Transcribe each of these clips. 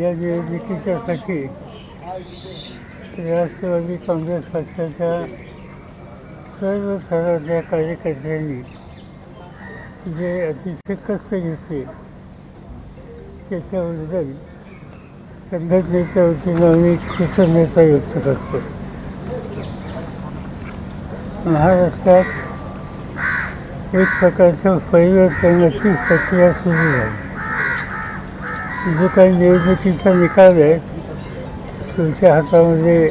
या निवडणुकीच्यासाठी राष्ट्रवादी काँग्रेस पक्षाच्या सर्व थराच्या कार्यकर्त्यांनी जे अतिशय कष्ट घेतले त्याच्याबद्दल संघटनेच्या वतीनं आम्ही कृतज्ञता व्यक्त करतो. महाराष्ट्रात एक प्रकारचं परिवर्तनाची प्रक्रिया सुरू झाली. जो काही निवडणुकीचा निकाल आहे तुमच्या हातामध्ये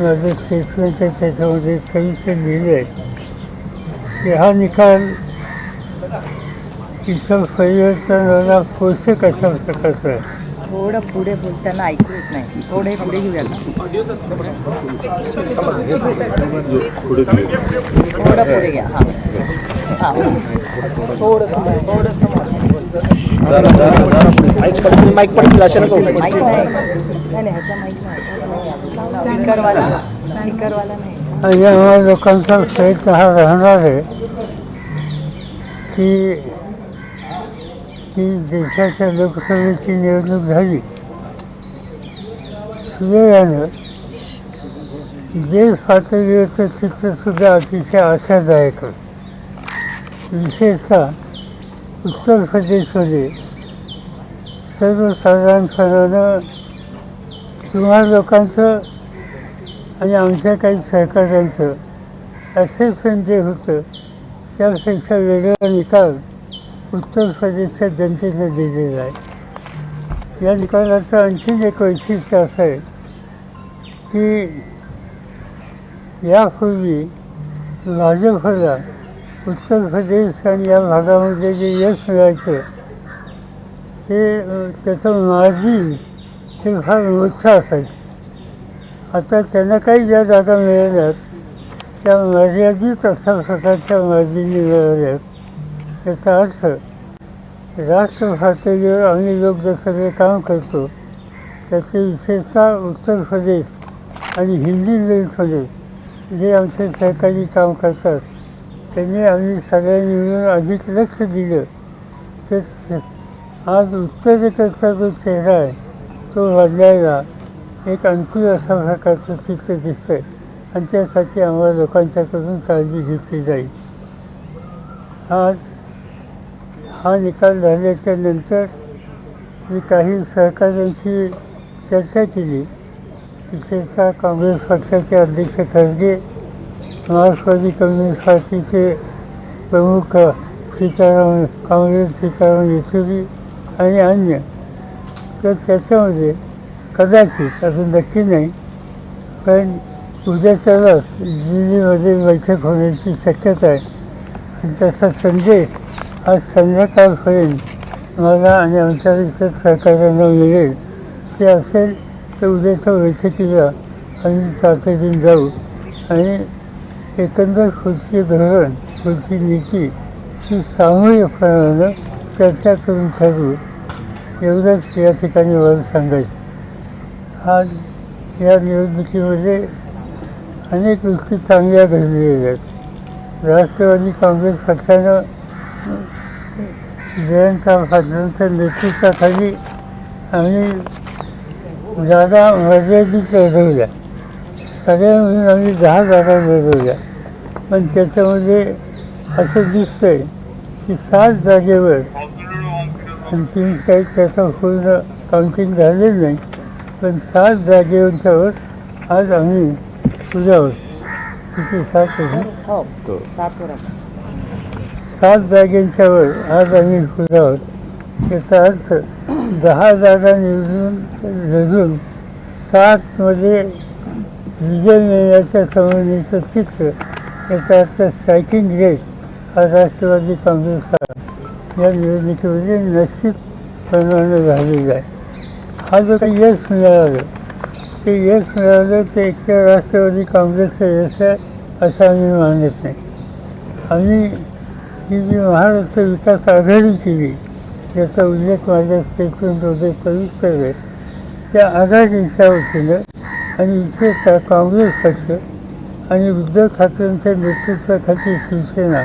माझं स्टेटमेंट आहे त्याच्यामध्ये सविस्तर लिहिलं आहे. की हा निकाल इतर परिवर्तनाला पोषक अशा प्रकारचा आहे? थोडं पुढे बोलताना ऐकू येत नाही. थोडे पुढे घेऊया थोडं पुढे घ्या. हां. हां. थोडंसं थोडंसं माईक पडतील अशा नको लोकांचा प्रयत्न हा राहणार आहे की की देशाच्या लोकसभेची निवडणूक झाली सुदैवानं देश पातळीवरचं चित्रसुद्धा अतिशय आशादायक विशेषतः उत्तर प्रदेशमध्ये सर्वसाधारणपणानं तुम्हा लोकांचं आणि आमच्या काही सहकाऱ्यांचं असेसमेंट जे होतं त्यापेक्षा वेगळा निकाल उत्तर प्रदेशच्या जनतेनं दिलेला आहे. या निकालाचं आणखीन एक वैशिष्ट्य असं आहे की यापूर्वी भाजपला उत्तर प्रदेश आणि या भागामध्ये जे यश मिळायचं ते त्याचं मार्जिन हे फार मोठं असायचं. आता त्यांना काही ज्या जागा मिळाल्यात त्या मर्यादित अशा प्रकारच्या मार्जिनी मिळाल्यात. याचा अर्थ राष्ट्र पातळीवर आम्ही लोक जे सगळे काम करतो. त्याचे विशेषतः उत्तर प्रदेश आणि हिंदी बेल्टमध्ये जे आमचे सहकारी काम करतात. त्यांनी आम्ही सगळ्यांनी मिळून अधिक लक्ष दिलं. तर आज उत्तरेकडचा जो चेहरा आहे तो बदलायला एक अनुकूल अशा प्रकारचं चित्र दिसतं आहे आणि त्यासाठी आम्हाला लोकांच्याकडून काळजी घेतली जाईल. आज हा निकाल झाल्याच्यानंतर मी काही सहकाऱ्यांशी चर्चा केली. विशेषतः काँग्रेस पक्षाचे अध्यक्ष खरगे राष्ट्रवादी कम्युनिस्ट पार्टीचे प्रमुख सीताराम काँग्रेस सीताराम येचुरी आणि अन्य. तर त्याच्यामध्ये कदाचित असं नक्की नाही पण उद्याच्यालाच दिल्लीमध्ये बैठक होण्याची शक्यता आहे. आणि त्याचा संदेश आज संध्याकाळपर्यंत मला आणि आमच्या इतर सहकार्यांना मिळेल. ते असेल तर उद्याच्या बैठकीला आम्ही तातडीने जाऊ आणि एकंदर कृषी धोरण कृषी नीती ही सामूहिकपणानं चर्चा करून ठरवू. एवढंच या ठिकाणी मला सांगायचं. आज या निवडणुकीमध्ये अनेक गोष्टी चांगल्या घडलेल्या आहेत. राष्ट्रवादी काँग्रेस पक्षानं जयंत पाटलांच्या नेतृत्वाखाली आम्ही जागा मर्यादित लढवल्या. सगळ्या मिळून आम्ही दहा जागा मिळवल्या. पण त्याच्यामध्ये असं दिसतंय की सात जागेवर अंतिम काही त्याचं पूर्ण काउंटिंग झालेलं नाही पण सात जागेवरच्यावर आज आम्ही पुढे आहोत. किती सात आहे? हो सातपुरा सात जागेंच्यावर आज आम्ही पुढे आहोत. याचा अर्थ दहा जागा निवडून लढून सातमध्ये विजय मिळण्याच्या संबंधीचं चित्र याचा अर्थ स्ट्रायकिंग रेट हा राष्ट्रवादी काँग्रेसचा या निवडणुकीमध्ये निश्चितप्रमाणे झालेला आहे हा जो काही यश मिळालं ते यश मिळालं ते एकट्या राष्ट्रवादी काँग्रेसचं यश आहे असं आम्ही मानत नाही आम्ही ही जी महाराष्ट्र विकास आघाडी केली याचा उल्लेख माझ्या स्टेटमेंटमध्ये सविस्तर आहे त्या आघाडीच्या वतीनं आणि विशेषतः काँग्रेस पक्ष आणि उद्धव ठाकरेंच्या नेतृत्वाखाली शिवसेना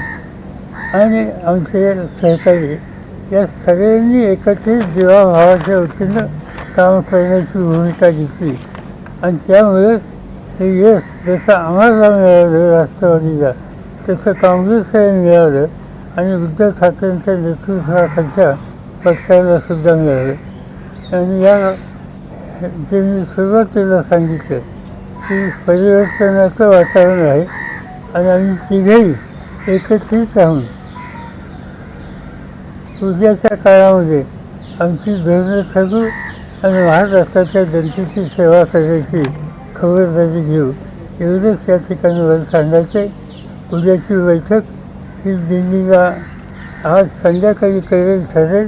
आणि आमचे सहकारी या सगळ्यांनी एकत्रित जीवाभावाच्या वतीनं काम करण्याची भूमिका घेतली. आणि त्यामुळेच हे यश जसं आम्हाला मिळालं राष्ट्रवादीला तसं काँग्रेसला मिळालं आणि उद्धव ठाकरेंच्या नेतृत्वाखालच्या पक्षाला सुद्धा मिळालं. आणि या जे मी सुरुवातीला सांगितलं की परिवर्तनाचं वातावरण आहे आणि आम्ही तिघेही एकत्रित राहून उद्याच्या काळामध्ये आमची धोरणं ठरू आणि महाराष्ट्राच्या जनतेची सेवा करायची खबरदारी घेऊ. एवढंच या ठिकाणी मला सांगायचं उद्याची बैठक ही दिल्लीला आज संध्याकाळी करेल ठरेल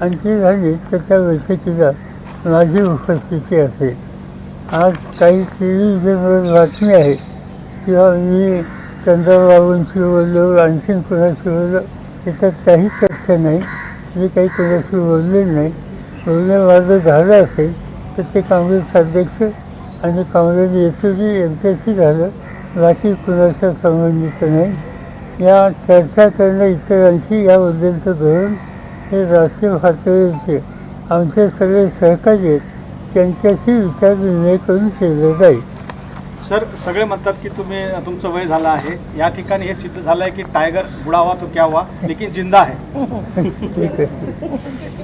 आणि ती झाली तर त्या बैठकीला माझी उपस्थिती असेल. आज काही टेलिव्हिजनवर बातमी आहे. किंवा मी चंद्रबाबूंशी बोललो आणखीन कोणाशी बोललो याच्यात काही तथ्य नाही. मी काही कोणाशी बोलले नाही. बोलणं माझं झालं असेल तर ते काँग्रेस अध्यक्ष आणि काँग्रेस एस यांच्याशी झालं. बाकी कुणाच्या संबंधित नाही. या चर्चा करणं इतरांशी याबद्दलचं धोरण हे राष्ट्रीय पातळीचे आमचे सगळे सहकारी आहेत. त्यांच्याशी विचारविनिमय करून केलं जाईल. सर सगळे म्हणतात की तुम्ही तुमचं वय झालं आहे. या ठिकाणी हे सिद्ध झालं आहे की टायगर बुडा हुआ तो क्या हुआ लेकिन जिंदा आहे.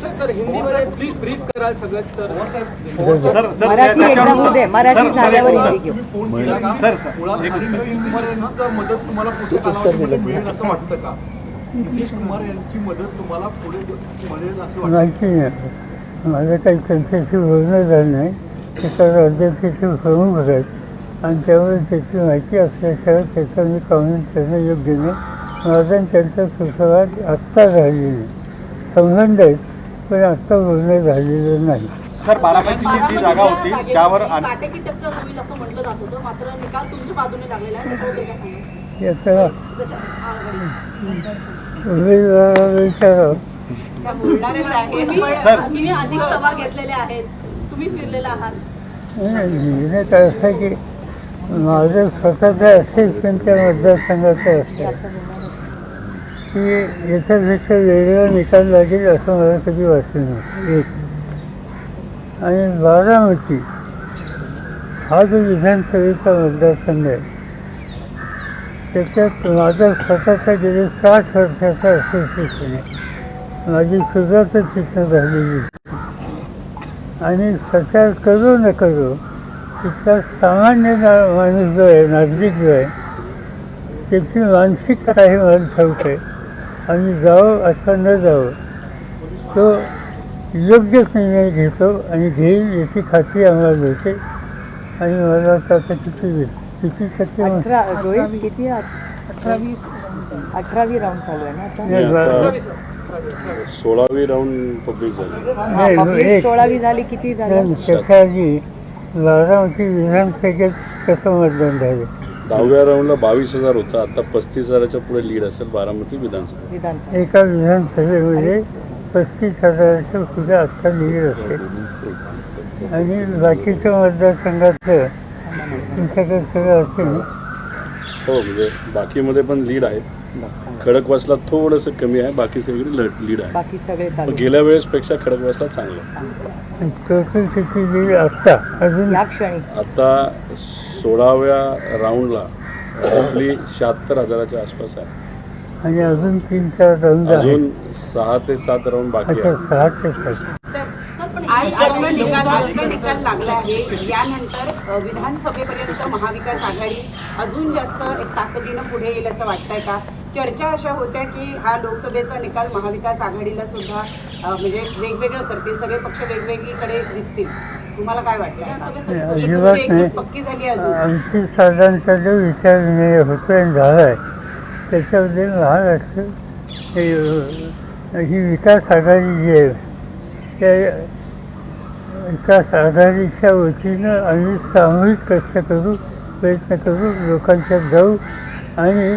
सर सर हिंदीमध्ये प्लीज ब्रीफ कराल सगळं तर sir sir Marathi Marathi sir, sir, झाल्यावर एक हिंदी घेऊ. उत्तर. Sir sir. मुळात एक उत्तर. नितीश कुमार यांचा मदत तुम्हाला पुढच्या कालावधीमध्ये मिळेल असं वाटतं का? नितीश कुमार यांची मदत तुम्हाला पुढे मिळेल असं वाटतं. माहिती नाही. माझं काही त्यांच्याशी बोलणं झालं नाही. त्याचा राज्याचे प्रमुख आहेत आणि त्यामुळे त्याची माहिती असल्याशिवाय त्याचं मी कमेंट करणं योग्य नाही. माझा त्यांचा सुसंवाद आत्ता झालेला नाही संबंध आहेत पण आत्ता बोलणं झालेलं नाही. सर बारामतीची जी जागा होती त्यावर आण- काटेकी टक्कर होईल असं म्हटलं जात होतं. मात्र निकाल तुमच्या बाजूने लागलेला आहे. त्याच्याबद्दल काय सांगाल याचा आघाडी. उमेदवाराला विचारावं तुम्ही सर. तुम्ही अधिक सभा घेतलेल्या आहेत. तुम्ही फिरलेला आहात. निर्णय काय असं की माझं स्वतःचं असेसमेंटच्या मतदारसंघाचं असतं की याच्यापेक्षा वेगळा निकाल लागेल असं मला कधी वाटलं नाही. एक. आणि बारामती हा जो विधानसभेचा मतदारसंघ आहे त्याच्यात माझा स्वतःचा गेले साठ वर्षाचा असोसिएशन आहे. माझी सुरुवातच तिथं झालेली आणि प्रचार करू न करू तिथला सामान्य ना- माणूस जो आहे नागरिक जो आहे त्याची मानसिकता काही मला आहे आम्ही जावं अथवा न जावं तो योग्यच निर्णय घेतो आणि घेईल याची खात्री आम्हाला मिळते आणि मला आता किती वेळ किती टक्के किती अठरावी अठरावी राऊंड चालू आहे ना सोळावी राऊंड पब्लिक झाली. सोळावी झाली किती झाली? बारामती विधानसभेत कसं मतदान झालं? दहाव्या राऊंडला बावीस हजार होता. आता पस्तीस हजाराच्या पुढे लीड असेल बारामती विधानसभा. विधानसभा. एका विधानसभेमध्ये पस्तीस हजाराच्या पुढे आत्ता लीड असेल. आणि बाकीच्या मतदारसंघातलं तुमच्याकडे सगळं असेल? हो म्हणजे बाकीमध्ये पण लीड आहे खडकवासला थोडंसं कमी आहे बाकी सगळी लीड आहे. बाकी सगळे पण तालुके गेल्या वेळेसपेक्षा खडकवासला चांगलं. आहे. आणि टोटल त्याची लीड आत्ता अजून या क्षणी. आता सोळाव्या राऊंडला आपली शहात्तर हजाराच्या आसपास आहे. आणि अजून तीन चार राऊंड आहेत अजून सहा ते सात राऊंड बाकी अच्छा आहे. सहा ते सात. निकाल निकाल लागला आहे. यानंतर अ, विधानसभेपर्यंत महाविकास आघाडी अजून जास्त एक ताकदीनं पुढे येईल असं वाटतंय का? चर्चा अशा होत्या की हा लोकसभेचा निकाल महाविकास आघाडीला सुद्धा म्हणजे वेगवेगळं करतील सगळे पक्ष वेगवेगळीकडे दिसतील. तुम्हाला काय वाटतं पक्की झाली अजून. आमची साधारणतः जो विचार होतोय आणि झाला आहे त्याच्यामध्ये महाराष्ट्र हे ही विकास आघाडी जी आहे त्या विकास आघाडीच्या वतीनं आम्ही सामूहिक कष्ट करू प्रयत्न करू लोकांच्यात जाऊ आणि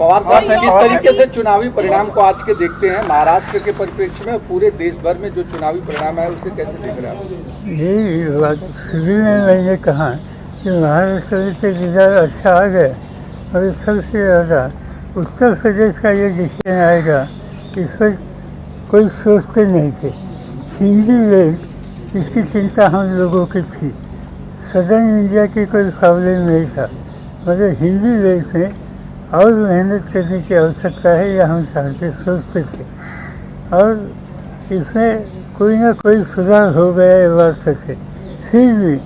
पवार साहब किस तरीके से चुनावी परिणाम को आज के देखते हैं। महाराष्ट्र के परिप्रेक्ष्य में पूरे देश भर में जो चुनावी परिणाम है उसे कैसे देख रहे हैं यही बात शुरू में मैंने कहा कि महाराष्ट्र तो रिजल्ट अच्छा आ गया और सबसे ज़्यादा उत्तर प्रदेश का ये डिसीजन आएगा इस पर कोई सोचते नहीं थे। हिंदी बेल्ट इसकी चिंता हम लोगों की थी। सदर्न इंडिया की कोई प्रॉब्लम नहीं था। मगर हिंदी बेल्ट में और मेहनत करने की आवश्यकता है यह हम चाहते सोचते थे और इसमें कोई ना कोई सुधार हो गया ये बात सच फिर भी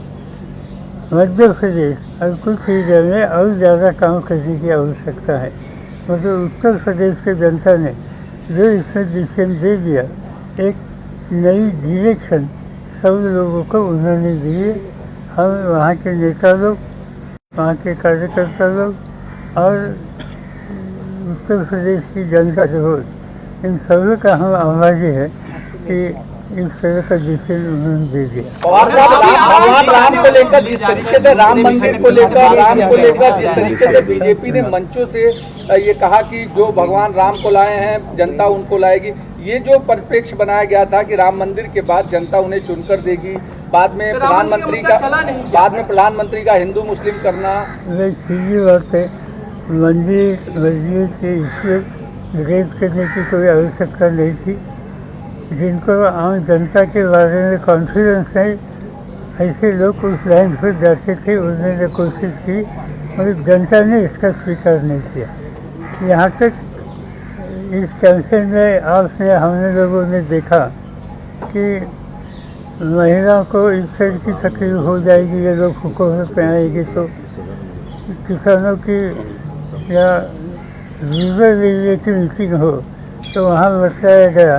मध्य प्रदेश और कुछ एरिया में और ज़्यादा काम करने की आवश्यकता है। मतलब उत्तर प्रदेश की जनता ने जो इसमें डिसीज़न दे दिया, एक नई डिरेक्शन सब लोगों को उन्होंने दिए। हम वहाँ के नेता लोग, वहाँ के कार्यकर्ता लोग और उत्तर प्रदेश की जनता जो हो इन सभी का हम आभारी है कि इस तरह का डिसीज़न उन्होंने दे दिया। राम भगवान राम को लेकर जिस तरीके से राम मंदिर को लेकर राम को लेकर जिस तरीके से बीजेपी ने मंचों से ये कहा कि जो भगवान राम को लाए हैं जनता उनको लाएगी। ये जो परिप्रेक्ष्य बनाया गया था कि राम मंदिर के बाद जनता उन्हें चुनकर देगी बाद में प्रधानमंत्री का बाद में प्रधानमंत्री का हिंदू मुस्लिम करना। सीधी बात है मंदिर मस्जिद के ईश्वर रेज करने की कोई आवश्यकता नहीं थी। जिनको आम जनता के बारे में कॉन्फिडेंस है, ऐसे लोग उस लाइन पर जाते थे, उन्होंने कोशिश की मगर जनता ने इसका स्वीकार नहीं किया। यहाँ तक, इस कैंपेन में आपने, हमने लोगों ने देखा कि महिलाओं को इस तरह की तकलीफ़ हो जाएगी, ये लोग हुकूमत में आएगी तो। किसानों की या रूरल एरिया की मीटिंग हो तो वहाँ बताया गया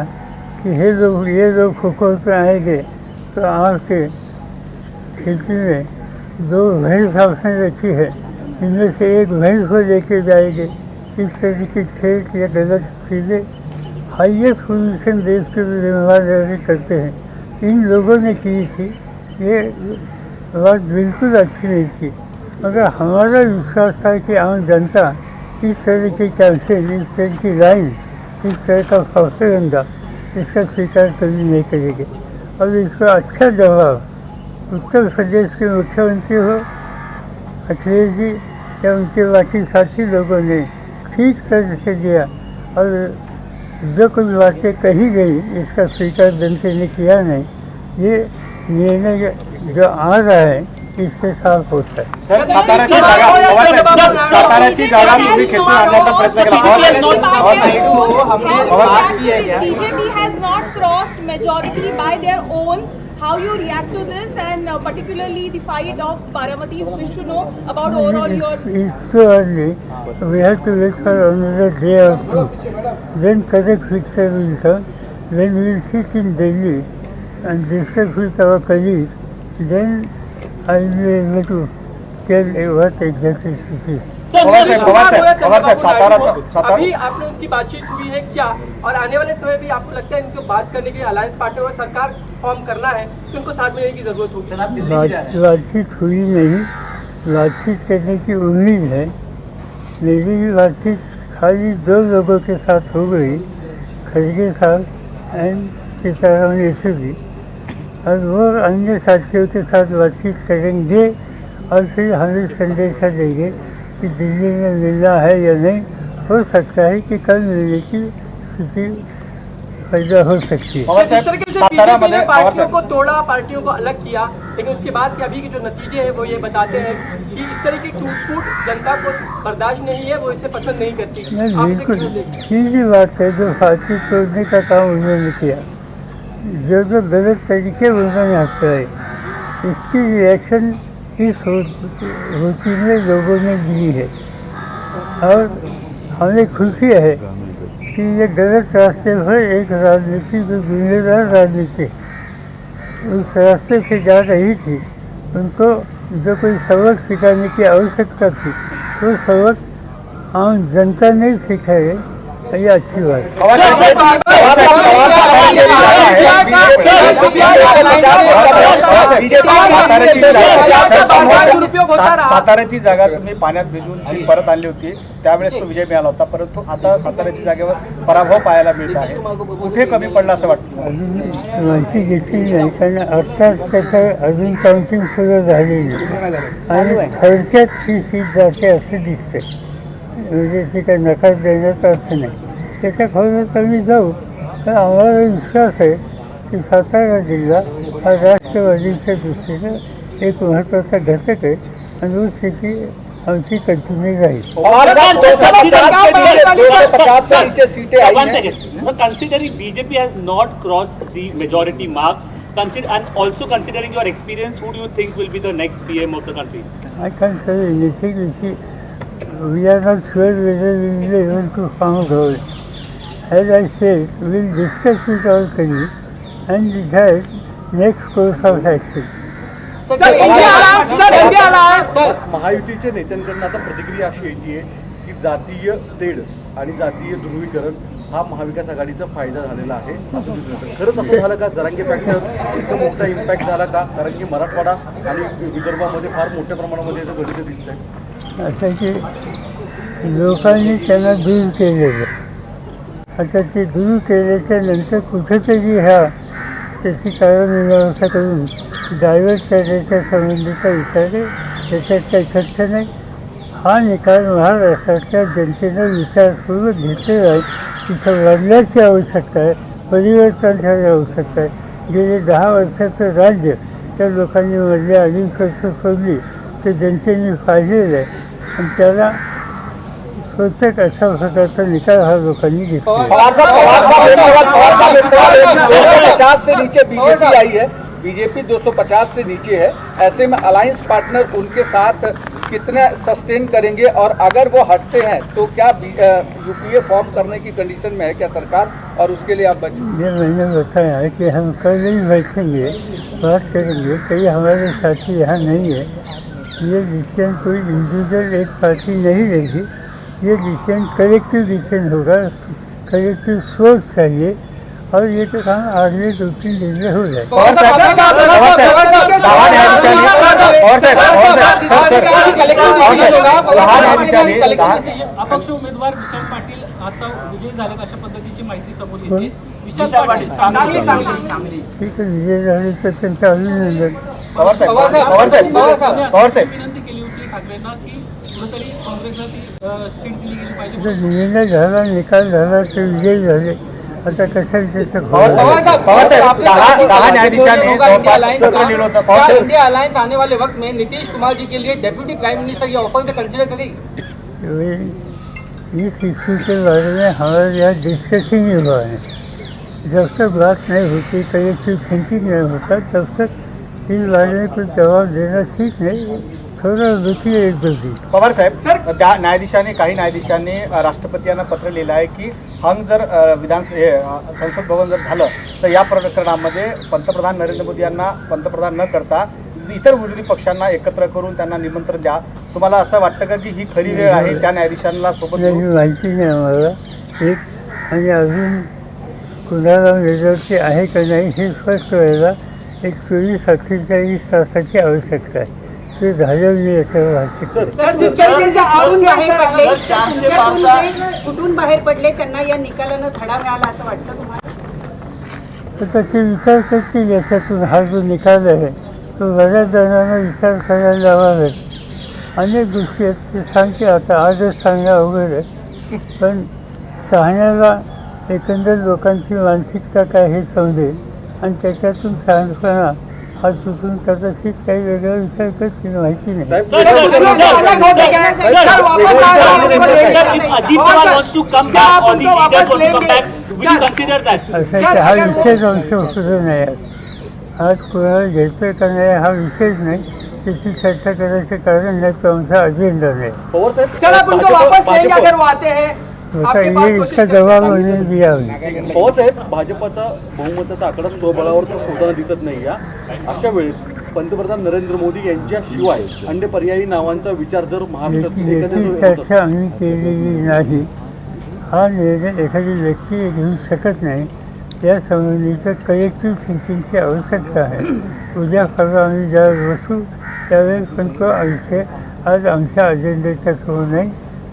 कि ये लोग ये लोग हुकूमत में आएँगे तो आपके खेती में दो भैंस आपने रखी है, इनमें से एक भैंस को लेके जाएँगे। इस तरह की खेत या गलत चीज़ें हाईएस्ट पोजीशन देश के ज़िम्मेदारी करते हैं। इन लोगों ने की थी, ये बात बिल्कुल अच्छी नहीं थी। मगर हमारा विश्वास था कि आम जनता इस तरह की कैंसिल इस तरह की लाइन इस तरह का प्रोपेगेंडा इसका स्वीकार कभी नहीं करेगी। और इसका अच्छा जवाब उत्तर प्रदेश के मुख्यमंत्री हो, अखिलेश जी, या उनके बाकी साथी लोगों ने ठीक तरह से दिया और जो कुछ बातें कही गई, इसका स्वीकार जनता ने किया नहीं, ये निर्णय जो आ रहा है इससे साफ होता है सर साताऱ्याची जागा पवार साहेब, साताऱ्याची जागा तुम्ही खेचून आणण्याचा प्रयत्न केला पवार साहेब, पवार साहेब, पवार साहेब, BJP has not crossed majority by their own. How you react to this and uh, particularly the fight of Baramati, wish to know about overall your It's too early. We have to wait for another day or two. Then correct picture will come. When we will sit in Delhi and discuss with our colleagues, then Pawar साहेब, पवार साहेब, पवार साहेब, सातारा अभी आपने उनकी बातचीत हुई है क्या? और आने वाले समय भी आपको लगता है इनको बात करने के लिए अलायंस पार्टी और सरकार फॉर्म करना है तो उनको साथ में रहने की ज़रूरत होगी। बातचीत हुई नहीं। बातचीत करने की उम्मीद है। मेरी बातचीत खाली दो लोगों के साथ हो गई खड़गे साहब एंड सीताराम येचुरी और वो अन्य साथियों के साथ बातचीत करेंगे और फिर हमें संदेशा देंगे कि दिल्ली में मिलना है या नहीं। हो सकता है कि कल मिलने की स्थिति पैदा हो सकती है। पवार जिस तरीके साहेब से बीजेपी ने पार्टियों को तोड़ा पार्टियों को अलग किया लेकिन उसके बाद के अभी के जो नतीजे हैं वो ये बताते हैं कि इस तरह की टूट फूट जनता को बर्दाश्त नहीं है वो इसे पसंद नहीं करती। नहीं आप बिल्कुल? सीधी बात है जो फांसी तोड़ने का काम उन्होंने किया। जो जो गलत तरीके उन्होंने अपनाए इसकी रिएक्शन इस हो- होती में लोगों ने दी है और हमें खुशी है कि ये गलत रास्ते पर एक राजनीति जो जिम्मेदार राजनीति उस रास्ते से जा रही थी उनको जो कोई सबक सिखाने की आवश्यकता थी वो सबक आम जनता ने सिखाए ये अच्छी बात साताऱ्याची जागा तुम्ही पाण्यात भिजवून ती परत आणली होती. त्यावेळेस तो विजय मिळाला होता. परंतु आता साताऱ्याची जागेवर पराभव पाहायला मिळत आहे. कुठे कमी पडला असं वाटतं अजून माहिती घेतली नाही कारण आत्ताच त्याचं अजून काउंटिंग सुरू झालेली आणि थोडक्यात ही सीट जाते असं दिसते म्हणजे ती काही नकार देण्याचा अर्थ नाही. त्याच्या खरोखर कमी जाऊ. तर आम्हाला विश्वास आहे की सातारा जिल्हा हा राष्ट्रवादीच्या दृष्टीनं एक महत्त्वाचा घटक आहे आणि ऊस शेती आमची कंटिन्यू राहील और सर, 250 से नीचे- 250 से नीचे सीटें आई One हैं second. So considering BJP has not crossed the majority mark, consider and also considering your experience, who do you think will be the next PM of the country? I can't say anything. You see, we are not sure whether we will be able to found out. As I said, we will discuss with our colleagues and decide next course of action. महायुतीच्या नेत्यांकडनं आता प्रतिक्रिया अशी येते की जातीय तेढ आणि जातीय ध्रुवीकरण हा महाविकास आघाडीचा फायदा झालेला आहे. असं खरंच असं झालं का? जरांगे फॅक्टर इतकं मोठा इम्पॅक्ट झाला का? कारण की मराठवाडा आणि विदर्भामध्ये फार मोठ्या प्रमाणामध्ये याचं गणित दिसत आहे असं की लोकांनी त्यांना दूर केलेलं आता ते दूर केल्याच्यानंतर कुठेतरी ह्या त्याची कारणमीमांसा करून डायव्हर्ट करण्याच्या संबंधीचा विचार आहे त्याच्यात काही खर्च नाही. हा निकाल महाराष्ट्रातल्या जनतेनं विचारपूर्वक घेतलेला आहे. तिथं लढण्याची आवश्यकता आहे परिवर्तन परिवर्तनाची आवश्यकता आहे. गेले दहा वर्षाचं राज्य त्या लोकांनी मधली अडीच वर्ष सोडली ते जनतेने पाहिलेलं आहे. आणि त्याला स्वतः अशा प्रकारचा निकाल हा लोकांनी घेतला सौ पचास से नीचे बीजेपी आई है। बीजेपी 250 से नीचे है। ऐसे में अलायंस पार्टनर उनके साथ कितना सस्टेन करेंगे और अगर वो हटते हैं तो क्या यूपीए फॉर्म करने की कंडीशन में है क्या सरकार? और उसके लिए आप बचे ये मैंने बताया है कि हम कल ही बैठेंगे बात करेंगे। कई हमारे साथी यहाँ नहीं है। ये डिसीज़न कोई इंडिविजुअल एक पार्टी नहीं लेगी ये डिसीजन कलेक्टिव डिसीजन होगा कलेक्टिव सोच चाहिए और ये तो काम अगले दो तीन दिन में हो जाए पवार अपक्ष उमेदवार विशाल पाटील आता विजय झालेत अशा पद्धतीची माहिती समोर येते विशाल पाटील सांगली ठीक आहे विजय झाले तर त्यांचं अभिनंदन पवार साहेब पवार साहेब पवार साहेब विनंती केली होती ठाकरेंना की कुठेतरी काँग्रेसला ती अ, सीट दिली गेली पाहिजे आता निर्णय झाला निकाल झाला ते विजयी झाले. आता कशाला त्याचं इंडिया अलायंस आने वाले वक्त में नीतीश कुमार जी के लिए डेप्यूटी प्राइम मिनिस्टर ये ऑफर कंसिडर करेगी इस इशू के बारे में हमारे यहाँ डिस्कशन ही हुआ है. जब तक बात नहीं होती कलेक्टिव थिंकिंग नहीं होता तब तक इस बारे में कुछ जवाब देना ठीक नहीं पवार साहेब त्या न्यायाधीशांनी काही न्यायाधीशांनी अ, राष्ट्रपती यांना पत्र लिहिलं आहे की हंग जर अ, विधान हे अ, संसद भवन जर झालं तर या प्रकरणामध्ये पंतप्रधान नरेंद्र मोदी यांना पंतप्रधान न करता इतर विरोधी पक्षांना एकत्र करून त्यांना निमंत्रण द्या. तुम्हाला असं वाटतं का की ही खरी वेळ आहे त्या न्यायाधीशांना सोबत घेऊन? माहिती नाही आम्हाला. एक आणि अजून कुणाला मेजॉरिटी आहे का नाही हे स्पष्ट व्हायला एक चोवीस अठ्ठेचाळीस तासाची आवश्यकता आहे. ते झालं मी कुठून बाहेर पडले? त्यांना या निकालानं धडा मिळाला असं वाटतं तुम्हाला? तर ते विचार करतील याच्यातून. हा जो निकाल आहे तो बऱ्याच जणांना विचार करायला लावावेत. अनेक गोष्टी आहेत. ते सांगते आता आजच सांगणं अवघड आहे. पण शहाण्याला एकंदर लोकांची मानसिकता काय हे समजेल आणि त्याच्यातून शहाणपणा हा सुचून कदाचित काही वेगळा विचार करतील माहिती नाही. हो? असं विषयच अंश होतो नाही आज आज कोणाला घ्यायचं का नाही हा विषयच नाही. त्याची चर्चा करायचं कारण नाही तो आमचा अजेंडा नाही. हैं होता आपके पास ये कोशिश इसका करेंगे जवाब ताकि- उन्हें दिया हुई पवार साहेब भाजपचा बहुमताचा आकडा स्वबळावर तर होताना दिसत नाही या. अशा वेळेस पंतप्रधान नरेंद्र मोदी यांच्याशिवाय अन्य पर्यायी नावांचा विचार जर महाराष्ट्रात याची याची एकत्रित होत असेल, चर्चा आम्ही केलेली नाही. हा निर्णय एखादी व्यक्ती घेऊ शकत नाही. या संबंधीचं कलेक्टिव्ह थिंकिंगची आवश्यकता आहे. उद्या परवा आम्ही ज्यावेळेस बसू त्यावेळेस पण तो विषय आज आमच्या अजेंड्याच्या थ्रू नाही.